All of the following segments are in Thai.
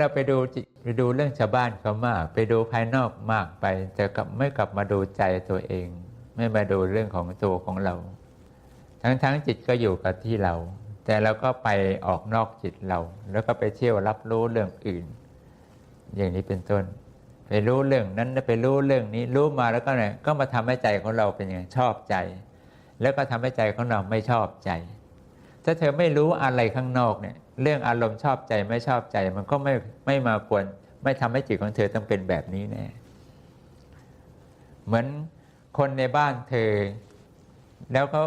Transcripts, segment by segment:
เราไปดูไปดูเรื่องชาวบ้านเขามาก ไปดูภายนอกมากไป แต่กลับไม่กลับมาดูใจตัวเอง ไม่มาดูเรื่องของตัวของเรา ทั้งทั้งจิตก็อยู่กับที่เรา แต่เราก็ไปออกนอกจิตเรา แล้วก็ไปเที่ยวรับรู้เรื่องอื่น อย่างนี้เป็นต้น ไปรู้เรื่องนั้นไปรู้เรื่องนี้รู้มาแล้วก็เนี่ยก็มาทำให้ใจของเราเป็นยังไงชอบใจ แล้วก็ทำให้ใจของเราไม่ชอบใจ ถ้าเธอไม่รู้อะไรข้างนอกเนี่ยเรื่องอารมณ์ชอบใจไม่ชอบใจ มันก็ไม่ไม่มาควรไม่ทำให้จิตของเธอต้องเป็นแบบนี้แน่เหมือนคนในบ้านเธอ แล้วเขา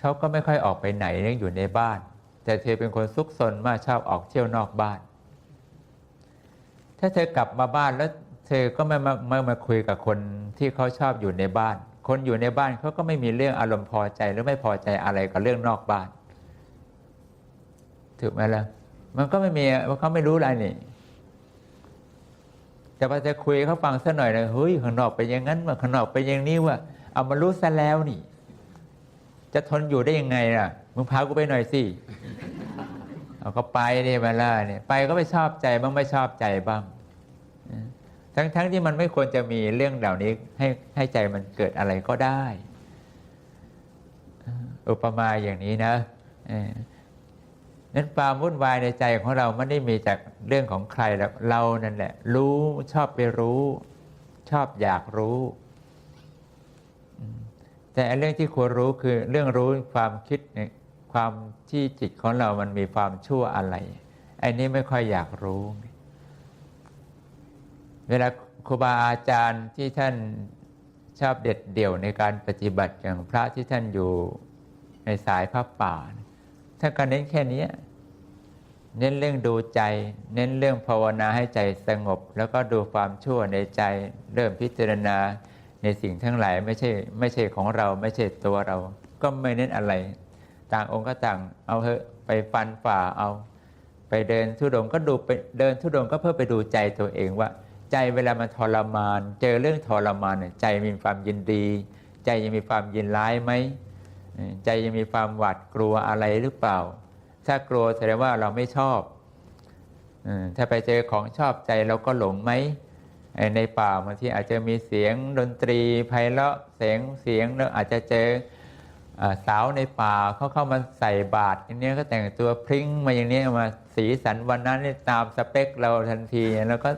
เขาก็ไม่ค่อยออกไปไหนเรื่องอยู่ในบ้าน แต่เธอเป็นคนซุกซนมากชอบออกเที่ยวนอกบ้าน ถ้าเธอกลับมาบ้านแล้วเธอก็ไม่มาไม่มาคุยกับคนที่เขาชอบอยู่ในบ้าน คนอยู่ในบ้านเขาก็ไม่มีเรื่องอารมณ์พอใจหรือไม่พอใจอะไรกับเรื่องนอกบ้าน ถูกไหมล่ะมันก็ไม่มีว่าเขาไม่รู้อะไรนี่แต่พอจะคุยเขาฟังสักหน่อยนะเฮ้ยข้างนอกเป็นอย่างนั้นว่าข้างนอกเป็นอย่างนี้ว่าเอามารู้ซะแล้วนี่ จะทนอยู่ได้ยังไงล่ะมึงพากูไปหน่อยสิเอาก็ไปเนี่ยมาล่ะเนี่ยไปก็ไม่ชอบใจบ้างไม่ชอบใจบ้างทั้งๆทที่มันไม่ควรจะมีเรื่องเหล่านี้ให้ให้ใจมันเกิดอะไรก็ได้ อุปมาอย่างนี้นะ นั้นความวุ่นวายในใจของเราไม่ได้มีจากเรื่องของใครแล้วเรานั่นแหละ รู้ชอบไปรู้ ชอบอยากรู้ แต่เรื่องที่ควรรู้คือเรื่องรู้ความคิดเนี่ยความที่จิตของเรามันมีความชั่วอะไรไอ้นี้ไม่ค่อยอยากรู้ เวลาครูบาอาจารย์ที่ท่านชอบเด็ดเดี่ยวในการปฏิบัติอย่างพระที่ท่านอยู่ในสายพระป่า ท่านก็เน้นแค่นี้เน้นเรื่องดูใจ เน้นเรื่องภาวนาให้ใจสงบ แล้วก็ดูความชั่วในใจ เริ่มพิจารณาในสิ่งทั้งหลายไม่ใช่ไม่ใช่ของเราไม่ใช่ตัวเรา ก็ไม่เน้นอะไร ต่างองค์ก็ต่าง เอาเถอะไปฟันฝ่าเอา ไปเดินทุดงก็ดูไปเดินทุดงก็เพื่อไปดูใจตัวเองว่า ใจเวลามันทรมาน เจอเรื่องทรมานใจมีความยินดี ใจยังมีความยินร้ายไหม ใจยังมีความหวาดกลัวอะไรหรือเปล่า ถ้ากลัวแสดงว่าเราไม่ชอบถ้าไปเจอของชอบใจเราก็หลงไหมในป่าบางทีอาจจะมีเสียงดนตรีไพเราะเสียงเสียงแล้วอาจจะเจอสาวในป่าเขาเข้ามาใส่บาตรอย่างนี้ก็แต่งตัวพริ้งมาอย่างนี้มาสีสันวันนั้นนี่ตามสเปคเราทันทีแล้วก็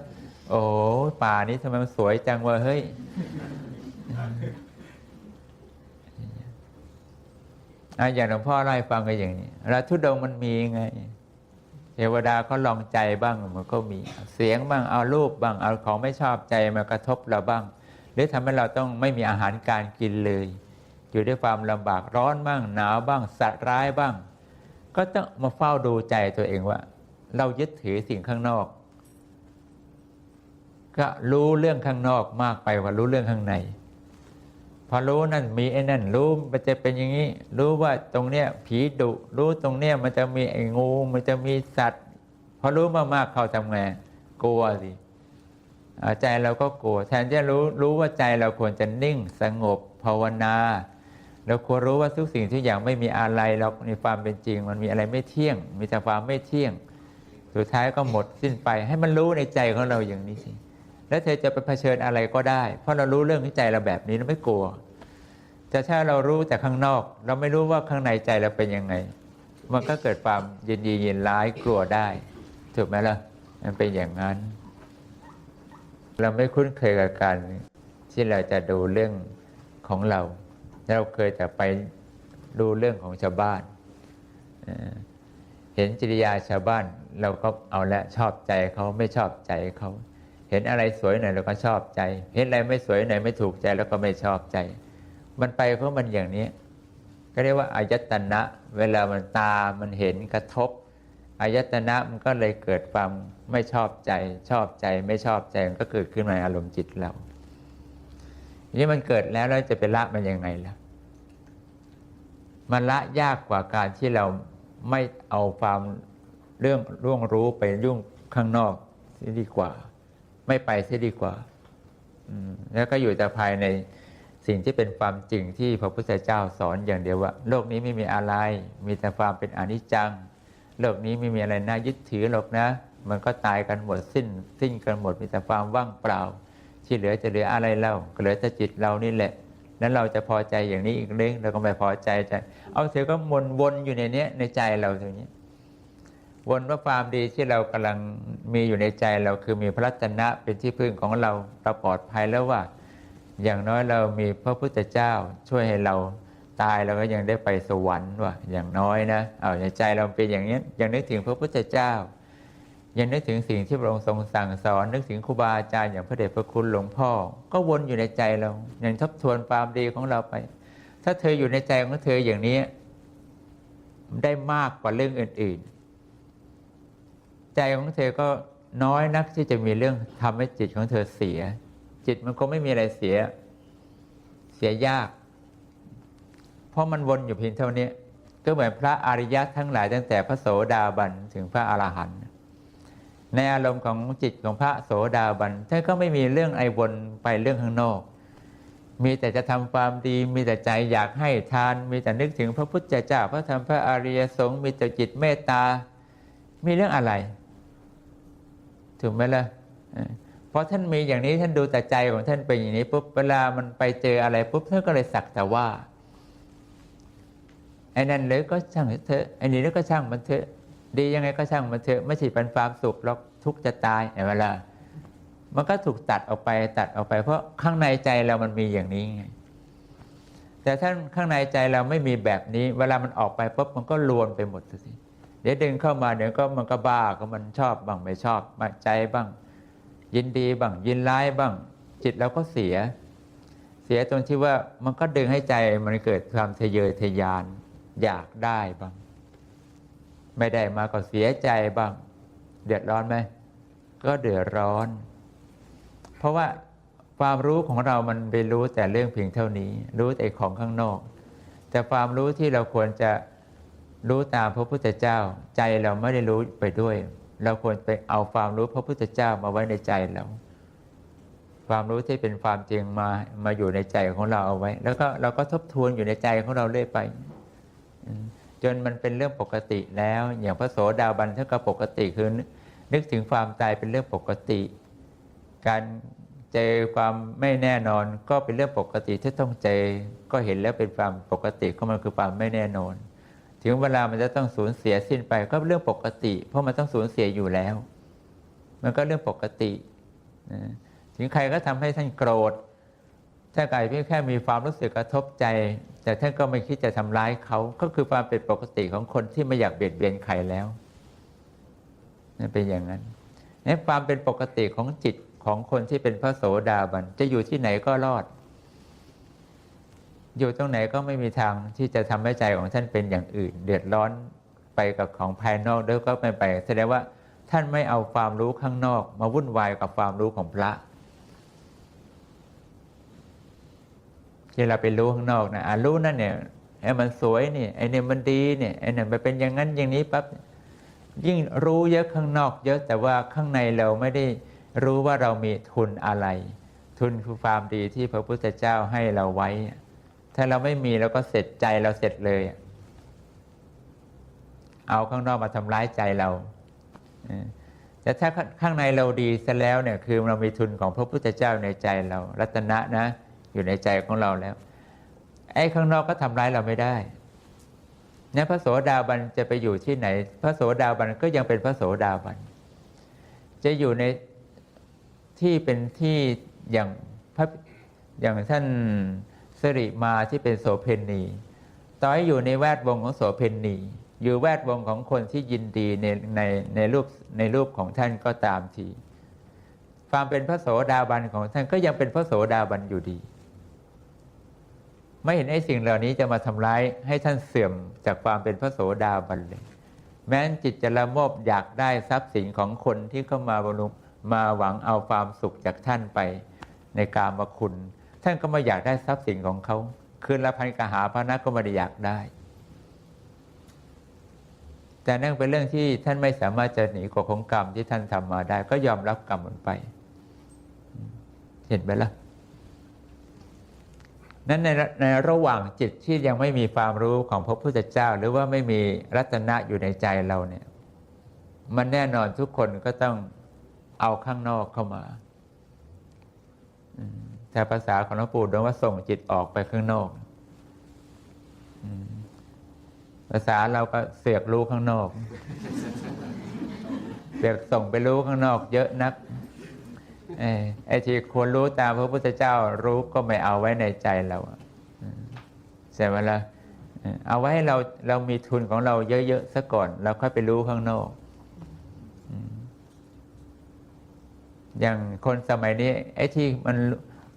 โอ้ป่านี้ทำไมมันสวยจังวะเฮ้ย อย่างหลวงพ่อไล่ฟังก็อย่างนี้เราทุดงมันมีไง เทวดาเขาลองใจบ้างมันก็มี เสียงบ้างเอารูปบ้างเอาของไม่ชอบใจมากระทบเราบ้าง หรือทำให้เราต้องไม่มีอาหารการกินเลย อยู่ด้วยความลำบากร้อนบ้างหนาวบ้างสัตว์ร้ายบ้าง ก็ต้องมาเฝ้าดูใจตัวเองว่า เรายึดถือสิ่งข้างนอก ก็รู้เรื่องข้างนอกมากไปกว่ารู้เรื่องข้างใน พอรู้นั่นมีไอ้นั่นรู้มันจะเป็นอย่างนี้ รู้ว่าตรงเนี้ยผีดุ รู้ตรงเนี้ยมันจะมีไอ้งู มันจะมีสัตว์ พอรู้มากๆเขาทำไงกลัวสิใจเราก็กลัวแทนที่จะรู้รู้ว่าใจเราควรจะนิ่งสงบภาวนาเราควรรู้ว่าทุกสิ่งทุกอย่างไม่มีอะไรเราในความเป็นจริง มันมีอะไรไม่เที่ยง มีแต่ความไม่เที่ยง สุดท้ายก็หมดสิ้นไป ให้มันรู้ในใจของเราอย่างนี้สิ แล้วเธอจะไปเผชิญอะไรก็ได้ เพราะเรารู้เรื่องที่ใจเราแบบนี้เราไม่กลัว แต่ถ้าเรารู้แต่ข้างนอก เราไม่รู้ว่าข้างในใจเราเป็นยังไง มันก็เกิดความยินดียินร้ายกลัวได้ ถูกไหมล่ะ มันเป็นอย่างนั้น เราไม่คุ้นเคยกับการที่เราจะดูเรื่องของเรา เราเคยแต่ไปดูเรื่องของชาวบ้านเห็นจริยาชาวบ้าน เราก็เอาละชอบใจเขาไม่ชอบใจเขา เห็นอะไรสวยหน่อยเราก็ชอบใจ เห็นอะไรไม่สวยหน่อยไม่ถูกใจแล้วก็ไม่ชอบใจ มันไปเพราะมันอย่างนี้ก็เรียกว่าอายตนะ เวลามันตามันเห็นกระทบอายตนะมันก็เลยเกิดความไม่ชอบใจ ชอบใจไม่ชอบใจมันก็เกิดขึ้นในอารมณ์จิตเราทีนี้มันเกิดแล้วเราจะไปละมันยังไงล่ะมันละยากกว่าการที่เราไม่เอาความเรื่องร่วงรู้ไปยุ่งข้างนอกดีกว่า ไม่ไปเสียดีกว่า แล้วก็อยู่แต่ภายในสิ่งที่เป็นความจริงที่พระพุทธเจ้าสอนอย่างเดียวว่า โลกนี้ไม่มีอะไร มีแต่ความเป็นอนิจจัง โลกนี้ไม่มีอะไรน่ายึดถือหรอกนะ มันก็ตายกันหมดสิ้น สิ้นกันหมดมีแต่ความว่างเปล่า ที่เหลือจะเหลืออะไรเล่าก็เหลือแต่จิตเรานี่แหละ นั้นเราจะพอใจอย่างนี้อีกเรื่องเราก็ไม่พอใจใจ เอาเถอะก็วนวนอยู่ในนี้ในใจเราตรงนี้ วนว่าความดีที่เรากำลังมีอยู่ในใจเราคือมีพระรัตนะเป็นที่พึ่งของเราเราปลอดภัยแล้วว่า อย่างน้อยเรามีพระพุทธเจ้าช่วยให้เราตายเราก็ยังได้ไปสวรรค์ว่ะอย่างน้อยนะเอาในใจเราเป็นอย่างนี้ยังนึกถึงพระพุทธเจ้า ยังนึกถึงสิ่งที่พระองค์ทรงสั่งสอน นึกถึงครูบาอาจารย์อย่างพระเดชพระคุณหลวงพ่อ ก็วนอยู่ในใจเรายังทบทวนความดีของเราไป ถ้าเธออยู่ในใจของเธออย่างนี้ ได้มากกว่าเรื่องอื่น ๆ ใจของเธอก็น้อยนักที่จะมีเรื่องทำให้จิตของเธอเสีย จิตมันคงไม่มีอะไรเสีย เสียยาก เพราะมันวนอยู่เพียงเท่านี้ก็เหมือนพระอริยะทั้งหลายตั้งแต่พระโสดาบันถึงพระอรหันต์ในอารมณ์ของจิตของพระโสดาบันท่านก็ไม่มีเรื่องไอวนไปเรื่องข้างนอก มีแต่จะทำความดี มีแต่ใจอยากให้ทาน มีแต่นึกถึงพระพุทธเจ้าพระธรรมพระอริยสงฆ์มีแต่จิตเมตตา มีเรื่องอะไร ถูกไหมล่ะเออเพราะท่านมีอย่างนี้ท่านดูแต่ใจของท่านเป็นอย่างนี้ปุ๊บเวลามันไปเจออะไรปุ๊บท่านก็เลยสักแต่ว่าไอ้นั่นเลยก็ช่างเถอะไอ้นี่แล้วก็ช่างมันเถอะ ดียังไงก็ช่างมันเถอะไม่ใช่เป็นความสุขหรอกทุกข์จะตายไอ้เวลามันก็ถูกตัดออกไปตัดออกไป เพราะข้างในใจเรามันมีอย่างนี้ไงแต่ท่านข้างในใจเราไม่มีแบบนี้ เวลามันออกไปปุ๊บมันก็ลวนไปหมดสิ ดี๋ยวดึงเข้ามาเดี๋ยวก็มันก็บ้าก็มันชอบบ้างไม่ชอบมาใจบ้าง ยินดีบ้างยินร้ายบ้าง จิตเราก็เสีย เสียตรงที่ว่ามันก็ดึงให้ใจมันเกิดความทะเยอทะยานอยากได้บ้าง ไม่ได้มาก็เสียใจบ้าง เดือดร้อนไหมก็เดือดร้อน เพราะว่าความรู้ของเรามันไปรู้แต่เรื่องเพียงเท่านี้ รู้แต่ของข้างนอก แต่ความรู้ที่เราควรจะ รู้ตามพระพุทธเจ้า ใจเราไม่ได้รู้ไปด้วย เราควรไปเอาความรู้พระพุทธเจ้ามาไว้ในใจเรา ความรู้ที่เป็นความจริงมามาอยู่ในใจของเราเอาไว้ แล้วก็เราก็ทบทวนอยู่ในใจของเราเรื่อยไป จนมันเป็นเรื่องปกติแล้ว อย่างพระโสดาบันท่านก็ปกติคือนึกถึงความตายเป็นเรื่องปกติ การเจอความไม่แน่นอนก็เป็นเรื่องปกติที่ต้องเจอก็เห็นแล้วเป็นความปกติของมันคือความไม่แน่นอน ถึงเวลามันจะต้องสูญเสียสิ้นไปก็เรื่องปกติ เพราะมันต้องสูญเสียอยู่แล้ว มันก็เรื่องปกตินะถึงใครก็ทำให้ท่านโกรธถ้าไก่เพียงแค่มีความรู้สึกกระทบใจ แต่ท่านก็ไม่คิดจะทำร้ายเขาก็คือความเป็นปกติของคนที่ไม่อยากเบียดเบียนใครแล้วนั่นเป็นอย่างนั้นนี่ความเป็นปกติของจิตของคนที่เป็นพระโสดาบันจะอยู่ที่ไหนก็รอด อยู่ตรงไหนก็ไม่มีทางที่จะทำให้ใจของท่านเป็นอย่างอื่น เดือดร้อนไปกับของภายนอกแล้วก็ไม่ไป แสดงว่าท่านไม่เอาความรู้ข้างนอก มาวุ่นวายกับความรู้ของพระที่เราไปรู้ข้างนอกนะอะรู้นั่นเนี่ยไอ้มันสวยนี่ไอ้เนี่ยมันดีเนี่ยไอ้เนี่ยมันเป็นอย่างนั้นอย่างนี้ปั๊บยิ่งรู้เยอะข้างนอก เยอะแต่ว่าข้างในเราไม่ได้รู้ว่าเรามีทุนอะไร ทุนคือความดีที่พระพุทธเจ้าให้เราไว้ ถ้าเราไม่มีเราก็เสร็จใจเราเสร็จเลย เอาข้างนอกมาทำร้ายใจเราแต่ถ้าข้างในเราดีซะแล้วเนี่ยคือเรามีทุนของพระพุทธเจ้าในใจเรา รัตนะนะ อยู่ในใจของเราแล้ว ไอ้ข้างนอกก็ทำร้ายเราไม่ได้เนี่ยพระโสดาบันจะไปอยู่ที่ไหน พระโสดาบันก็ยังเป็นพระโสดาบัน จะอยู่ในที่เป็นที่อย่างพระอย่างท่าน สิริมาที่เป็นโสเพณีต่อให้อยู่ในแวดวงของโสเพณีอยู่แวดวงของคนที่ยินดีในในในรูปในรูปของท่านก็ตามทีความเป็นพระโสดาบันของท่านก็ยังเป็นพระโสดาบันอยู่ดี ไม่เห็นไอ้สิ่งเหล่านี้จะมาทำร้ายให้ท่านเสื่อมจากความเป็นพระโสดาบันเลย แม้นจิตจะละโมบอยากได้ทรัพย์สินของคนที่เข้ามาบรรลุมาหวังเอาความสุขจากท่านไปในกามคุณ ท่านก็ไม่อยากได้ทรัพย์สินของเขาคืนละพันกหาพระนักก็ไม่ได้อยากได้ แต่นั่นเป็นเรื่องที่ท่านไม่สามารถจะหนีกฎของกรรมที่ท่านทำมาได้ ก็ยอมรับกรรมมันไป เห็นไหมล่ะนั้นในในระหว่างจิตที่ยังไม่มีความรู้ของพระพุทธเจ้า หรือว่าไม่มีรัตนะอยู่ในใจเราเนี่ย มันแน่นอนทุกคนก็ต้องเอาข้างนอกเข้ามา แต่ภาษาของหลวงปู่ดวงว่าส่งจิตออกไปข้างนอกภาษาเราก็เสียกรู้ข้างนอก เสียกส่งไปรู้ข้างนอก เยอะนักไอ้ที่ควรรู้ตามพระพุทธเจ้ารู้ก็ไม่เอาไว้ในใจเราใช่ไหมล่ะเออเอาไว้ให้เราเรามีทุนของเราเยอะๆซะก่อน แล้วค่อยไปรู้ข้างนอก อย่างคนสมัยนี้ไอ้ที่มัน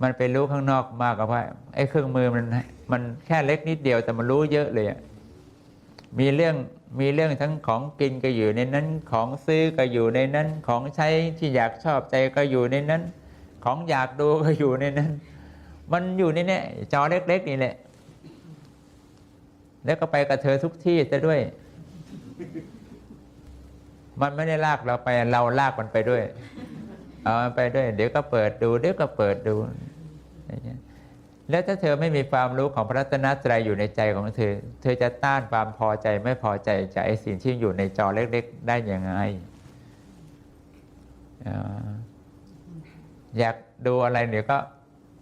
มันไปรู้ข้างนอกมากกว่าไอ้เครื่องมือมันมันแค่เล็กนิดเดียวแต่มันรู้เยอะเลยอะมีเรื่องมีเรื่องทั้งของกินก็อยู่ในนั้นของซื้อก็อยู่ในนั้นของใช้ที่อยากชอบใจก็อยู่ในนั้น ของอยากดูก็อยู่ในนั้น มันอยู่ในนี้จอเล็กๆนี่แหละ แล้วก็ไปกับเธอทุกที่จะด้วย มันไม่ได้ลากเราไปเราลากมันไปด้วย เอามันไปด้วย เดี๋ยวก็เปิดดู เดี๋ยวก็เปิดดู แล้วถ้าเธอไม่มีความรู้ของพระรัตนตรัยอยู่ในใจของเธอ เธอจะต้านความพอใจไม่พอใจจากไอ้สิ่งที่อยู่ในจอเล็กๆ ได้ยังไง อยากดูอะไรเดี๋ยก็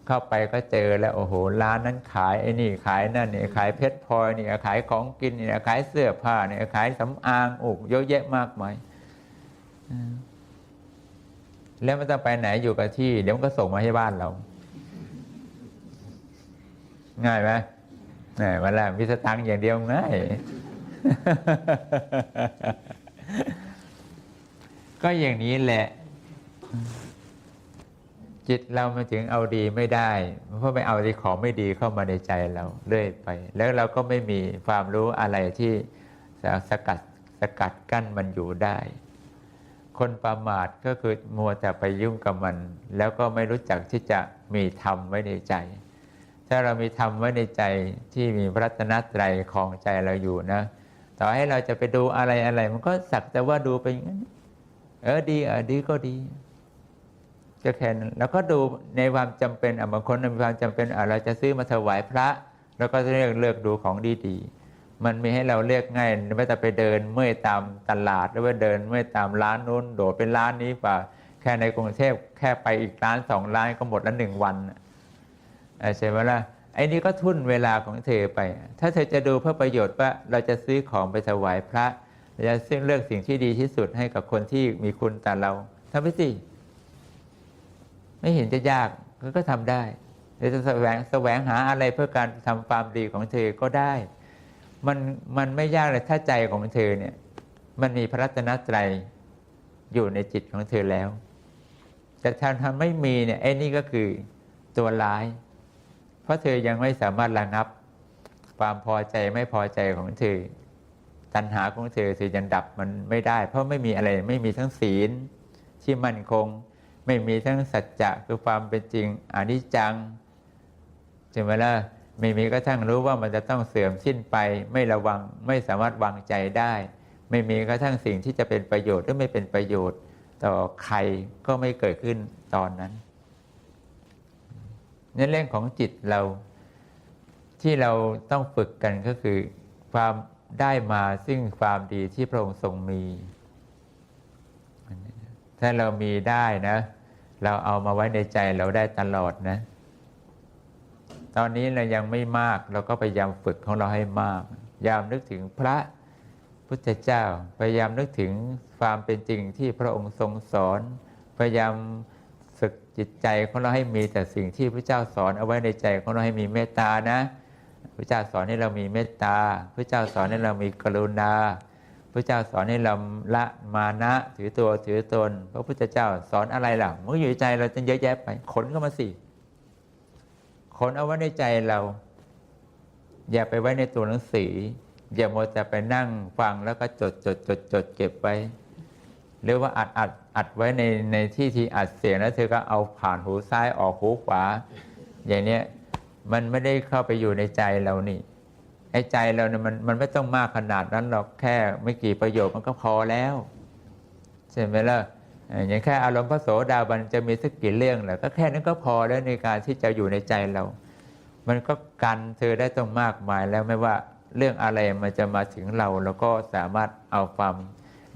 เข้าไปก็เจอแล้วโอ้โหร้านนั้นขายไอ้นี่ขายนั่นเนี่ยขายเพชรพลอยเนี่ยขายของกินเนี่ยขายเสื้อผ้าเนี่ยขายสำอางโอ้เยอะแยะมากมายแล้วมันจะไปไหนอยู่กับที่ เดี๋ยวมันก็ส่งมาให้บ้านเรา ง่ายไหมแหมวันละมีสตังค์อย่างเดียวง่าย ก็อย่างนี้แหละ จิตเรามาถึงเอาดีไม่ได้ เพราะไปเอาที่ของไม่ดีเข้ามาในใจเราเรื่อยไป แล้วเราก็ไม่มีความรู้อะไรที่สกัดสกัดกั้นมันอยู่ได้ คนประมาทก็คือมัวแต่ไปยุ่งกับมัน แล้วก็ไม่รู้จักที่จะมีธรรมไว้ในใจ ถ้าเรามีธรรมไว้ในใจที่มีพระรัตนตรัยครองใจเราอยู่นะ ต่อให้เราจะไปดูอะไรอะไร มันก็สักแต่ว่าดูไปอย่างนั้นเออดีเออดีก็ดีก็แค่นั้นแล้วก็ดูในความจำเป็นบางคนมีความจำเป็นเราจะซื้อมาถวายพระ แล้วก็เลือกเลือกดูของดีๆ มันมีให้เราเลือกง่ายไม่ต้องไปเดินเมื่อยตามตลาดหรือว่าเดินเมื่อยตามร้านนู้นโดดเป็นร้านนี้ป่ะแค่ในกรุงเทพแค่ไปอีกร้านสองร้านก็หมดละหนึ่งวันน่ะ ใช่ไหมล่ะไอ้นี่ก็ทุ่นเวลาของเธอไป ถ้าเธอจะดูเพื่อประโยชน์ว่าเราจะซื้อของไปถวายพระเราจะซึ่งเลือกสิ่งที่ดีที่สุดให้กับคนที่มีคุณต่อเราทำไปสิไม่เห็นจะยากก็ทำได้หรือจะแสวงแสวงหาอะไรเพื่อการทำความดีของเธอก็ได้ มันมันไม่ยากเลยถ้าใจของเธอเนี่ย มันมีพระรัตนตรัยอยู่ในจิตของเธอแล้ว แต่ถ้าทำไม่มีเนี่ยไอ้นี่ก็คือตัวร้าย เพราะเธอยังไม่สามารถระงับ ความพอใจไม่พอใจของเธอ ตัณหาของเธอเธอยังดับมันไม่ได้ เพราะไม่มีอะไรไม่มีทั้งศีลที่มั่นคง ไม่มีทั้งสัจจะคือความเป็นจริงอนิจจังใช่ไหมล่ะไม่มีกระทั่งรู้ว่ามันจะต้องเสื่อมสิ้นไป ไม่ระวังไม่สามารถวางใจได้ ไม่มีกระทั่งสิ่งที่จะเป็นประโยชน์หรือไม่เป็นประโยชน์ ต่อใครก็ไม่เกิดขึ้นตอนนั้น ในเรื่องของจิตเราที่เราต้องฝึกกันก็คือ ความได้มาซึ่งความดีที่พระองค์ทรงมี ถ้าเรามีได้นะ เราเอามาไว้ในใจเราได้ตลอดนะ ตอนนี้เรายังไม่มากเราก็พยายามฝึกของเราให้มากพยายามนึกถึงพระพุทธเจ้า พยายามนึกถึงความเป็นจริงที่พระองค์ทรงสอน พยายาม ฝึกจิตใจของเราให้มีแต่สิ่งที่พระเจ้าสอนเอาไว้ในใจของเราให้มีเมตตานะพระเจ้าสอนให้เรามีเมตตาพระเจ้าสอนให้เรามีกรุณาพระเจ้าสอนให้เราละมานะถือตัวถือตน พระพุทธเจ้าสอนอะไรล่ะมันก็อยู่ในใจเราจะเยอะแยะไปขนเข้ามาสิขนเอาไว้ในใจเรา อย่าไปไว้ในตัวหนังสืออย่ามัวแต่ไปนั่งฟังแล้วก็จดจดจดจดเก็บไว้ หรือว่าอัดอัดอัดไว้ในในที่ที่อัดเสียงแล้วเธอก็เอาผ่านหูซ้ายออกหูขวา อย่างเนี้ยมันไม่ได้เข้าไปอยู่ในใจเรานี่ไอ้ใจเราเนี่ยมันมันไม่ต้องมากขนาดนั้นหรอกแค่ไม่กี่ประโยคมันก็พอแล้วใช่ไหมล่ะอย่างแค่อารมณ์พระโสดาบันจะมีสักกี่เรื่องแหละก็แค่นั้นก็พอแล้วในการที่จะอยู่ในใจเรา มันก็กันเธอได้ต้องมากมายแล้วไม่ว่าเรื่องอะไรมันจะมาถึงเราเราก็สามารถเอาความ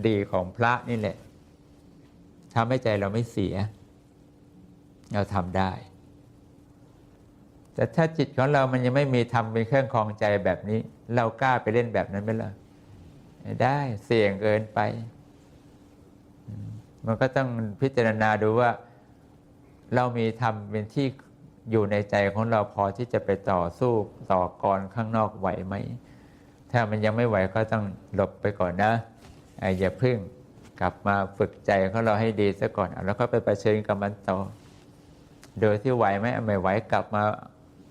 ดีของพระนี่แหละทำให้ใจเราไม่เสีย เราทำได้ แต่ถ้าจิตของเรามันยังไม่มีทำเป็นเครื่องครองใจแบบนี้ เรากล้าไปเล่นแบบนั้นไหมล่ะไม่ได้เสี่ยงเกินไปมมันก็ต้องพิจารณาดูว่า เรามีทำเป็นที่อยู่ในใจของเราพอที่จะไปต่อสู้ต่อกรข้างนอกไหวไหม ถ้ามันยังไม่ไหวก็ต้องหลบไปก่อนนะ อย่าพึ่งกลับมาฝึกใจของเราให้ดีซะก่อน แล้วก็ไปประชิญกับมันต่อโดยที่ไหวไหมไม่ไหวกลับมา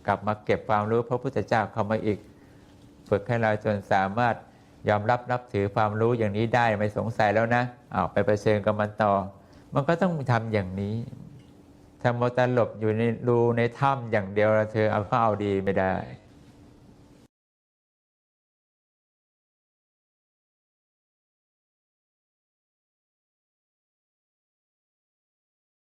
กลับมาเก็บความรู้พระพุทธเจ้าเข้ามาอีก ฝึกให้เราจนสามารถยอมรับนับถือความรู้อย่างนี้ได้ไม่สงสัยแล้วนะอ้าวไปประชิญกับมันต่อ มันก็ต้องทำอย่างนี้ถ้ามัวแต่หลบอยู่ในรูในถ้ำอย่างเดียวเธอเอาเข้าเอาดีไม่ได้